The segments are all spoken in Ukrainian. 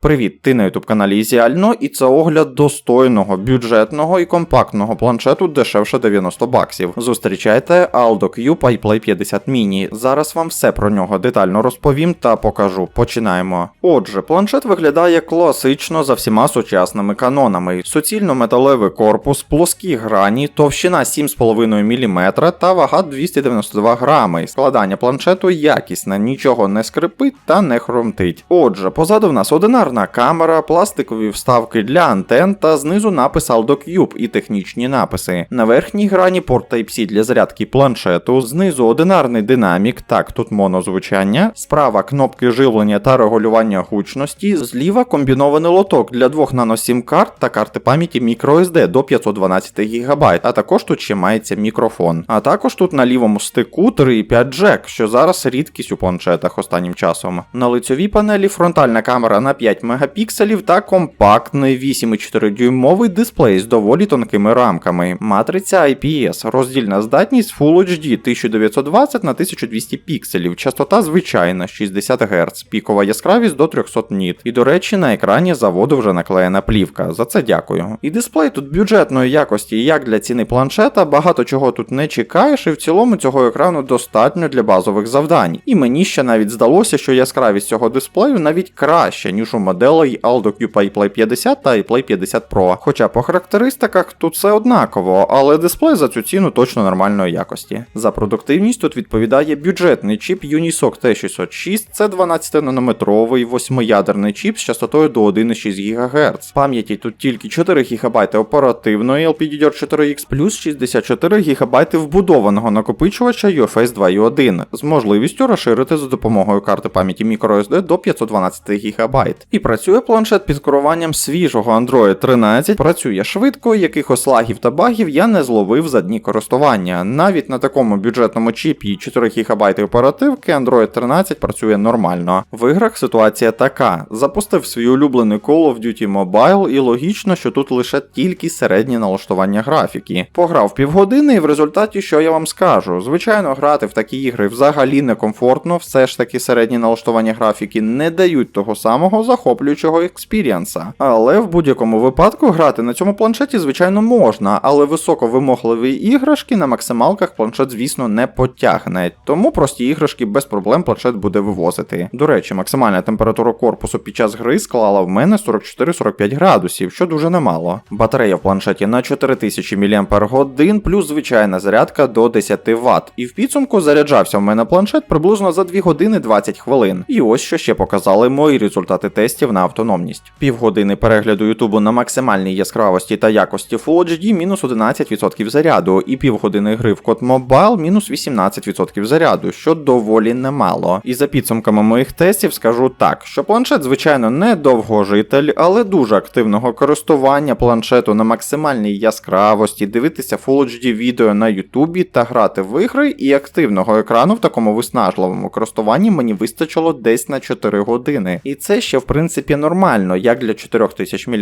Привіт, ти на ютуб каналі Ізіально, і це огляд достойного, бюджетного і компактного планшету дешевше 90 баксів. Зустрічайте Aldo Cube iPlay 50 Mini. Зараз вам все про нього детально розповім та покажу. Починаємо. Отже, планшет виглядає класично за всіма сучасними канонами: суцільно-металевий корпус, плоскі грані, товщина 7,5 мм та вага 292 грами. Складання планшету якісне, нічого не скрипить та не хромтить. Отже, позаду в нас одинарна камера, пластикові вставки для антен та знизу напис Aldo Cube і технічні написи. На верхній грані порт Type-C для зарядки планшету, знизу одинарний динамік, так тут монозвучання, справа кнопки живлення та регулювання гучності, зліва комбінований лоток для двох нано-сім карт та карти пам'яті microSD до 512 ГБ, а також тут ще мається мікрофон. А також тут на лівому стику 3,5 джек, що зараз рідкість у планшетах останнім часом. На лицьовій панелі фронтальна камера на 5 мегапікселів та компактний 8,4 дюймовий дисплей з доволі тонкими рамками. Матриця IPS, роздільна здатність Full HD 1920 на 1200 пікселів, частота звичайна 60 Гц, пікова яскравість до 300 ніт. І до речі, на екрані заводу вже наклеєна плівка. За це дякую. І дисплей тут бюджетної якості, як для ціни планшета, багато чого тут не чекаєш, і в цілому цього екрану достатньо для базових завдань. І мені ще навіть здалося, що яскравість цього дисплею навіть краща, ніж у моделей Aldo Q iPlay 50 та iPlay 50 Pro. Хоча по характеристиках тут все однаково, але дисплей за цю ціну точно нормальної якості. За продуктивність тут відповідає бюджетний чіп Unisoc T606, це 12-нанометровий восьмиядерний чіп з частотою до 1,6 ГГц. Пам'яті тут тільки 4 ГБ оперативної LPDDR4X плюс 64 ГБ вбудованого накопичувача UFS 2.1 з можливістю розширити за допомогою карти пам'яті microSD до 512 ГБ. І працює планшет під керуванням свіжого Android 13, працює швидко, якихось лагів та багів я не зловив за дні користування. Навіть на такому бюджетному чіпі 4 ГБ оперативки Android 13 працює нормально. В іграх ситуація така: запустив свій улюблений Call of Duty Mobile, і логічно, що тут лише тільки середнє налаштування графіки. Пограв півгодини, і в результаті, що я вам скажу, звичайно, грати в такі ігри взагалі некомфортно, все ж таки середні налаштування графіки не дають того самого захоплюючого експіріанса. Але в будь-якому випадку грати на цьому планшеті, звичайно, можна, але високовимогливі іграшки на максималках планшет, звісно, не потягне. Тому прості іграшки без проблем планшет буде вивозити. До речі, максимальна температура корпусу під час гри склала в мене 44-45 градусів, що дуже немало. Батарея в планшеті на 4000 мАч, плюс звичайна зарядка до 10 Вт. І в підсумку заряджався в мене планшет приблизно за 2 години 20 хвилин. І ось що ще показали мої результати тестів на автономність. Півгодини перегляду Ютубу на максимальній яскравості та якості Full HD мінус 11% заряду, і півгодини гри в код Mobile мінус 18% заряду, що доволі немало. І за підсумками моїх тестів скажу так, що планшет, звичайно, не довгожитель, але дуже активного користування планшету на максимальній яскравості, дивитися Full HD відео на Ютубі та грати в ігри, і активного екрану в такому виснажливому користуванні мені вистачило десь на 4 години. І це ще в принципі нормально, як для 4000 мАч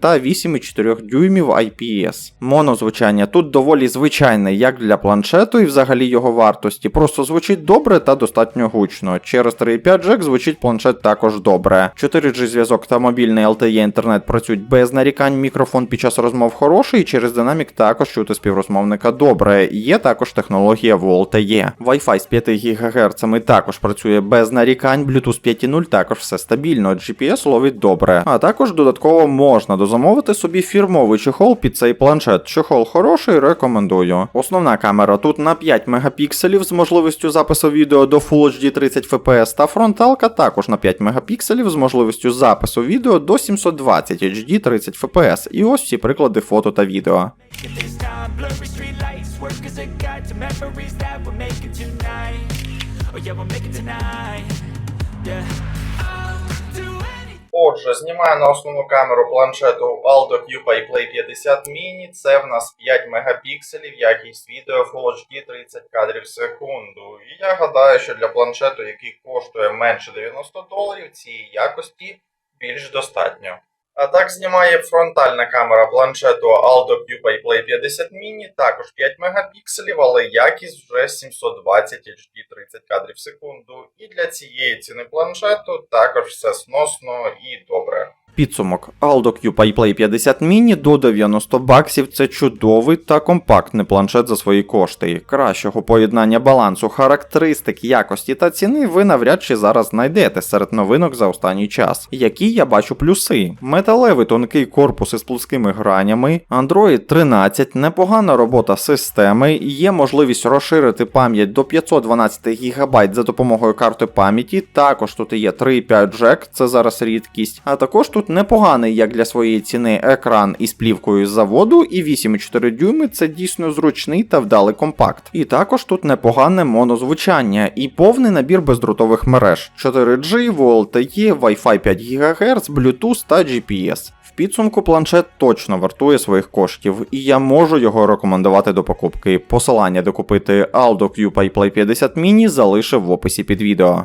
та 8,4 дюймів IPS. Монозвучання тут доволі звичайне, як для планшету і взагалі його вартості. Просто звучить добре та достатньо гучно. Через 3,5 джек звучить планшет також добре. 4G зв'язок та мобільний LTE інтернет працюють без нарікань. Мікрофон під час розмов хороший, і через динамік також чути співрозмовника добре. Є також технологія VoLTE. Wi-Fi з 5 ГГц також працює без нарікань, Bluetooth 5.0 також все стабільно, GPS ловить добре. А також додатково можна дозамовити собі фірмовий чехол під цей планшет. Чехол хороший, рекомендую. Основна камера тут на 5 мегапікселів з можливістю запису відео до Full HD 30 FPS, та фронталка також на 5 мегапікселів з можливістю запису відео до 720 HD 30 FPS. І ось всі приклади фото та відео. Oh yeah, Отже, знімаю на основну камеру планшету Aldo Cube iPlay 50 Mini. Це в нас 5 мегапікселів, якість відео Full HD 30 кадрів в секунду. І я гадаю, що для планшету, який коштує менше 90 доларів, цієї якості більш достатньо. А так знімає фронтальна камера планшету Aldo Q Play 50 Mini, також 5 мегапікселів, але якість вже 720 HD 30 кадрів в секунду. І для цієї ціни планшету також все сносно і добре. Підсумок Aldo Q Play 50 Mini до 90 баксів це чудовий та компактний планшет за свої кошти. Кращого поєднання балансу, характеристик, якості та ціни ви навряд чи зараз знайдете серед новинок за останній час. Які я бачу плюси: металевий тонкий корпус із плоскими гранями, Android 13, непогана робота системи, є можливість розширити пам'ять до 512 ГБ за допомогою карти пам'яті. Також тут є 3.5 джек, це зараз рідкість. А також тут непоганий, як для своєї ціни, екран із плівкою з заводу, і 8,4 дюйми це дійсно зручний та вдалий компакт. І також тут непогане монозвучання і повний набір бездротових мереж: 4G, VLTE, Wi-Fi 5 ГГц, Bluetooth та GPS. В підсумку планшет точно вартує своїх коштів, і я можу його рекомендувати до покупки. Посилання де купити Aldo Q Play 50 Mini залишив в описі під відео.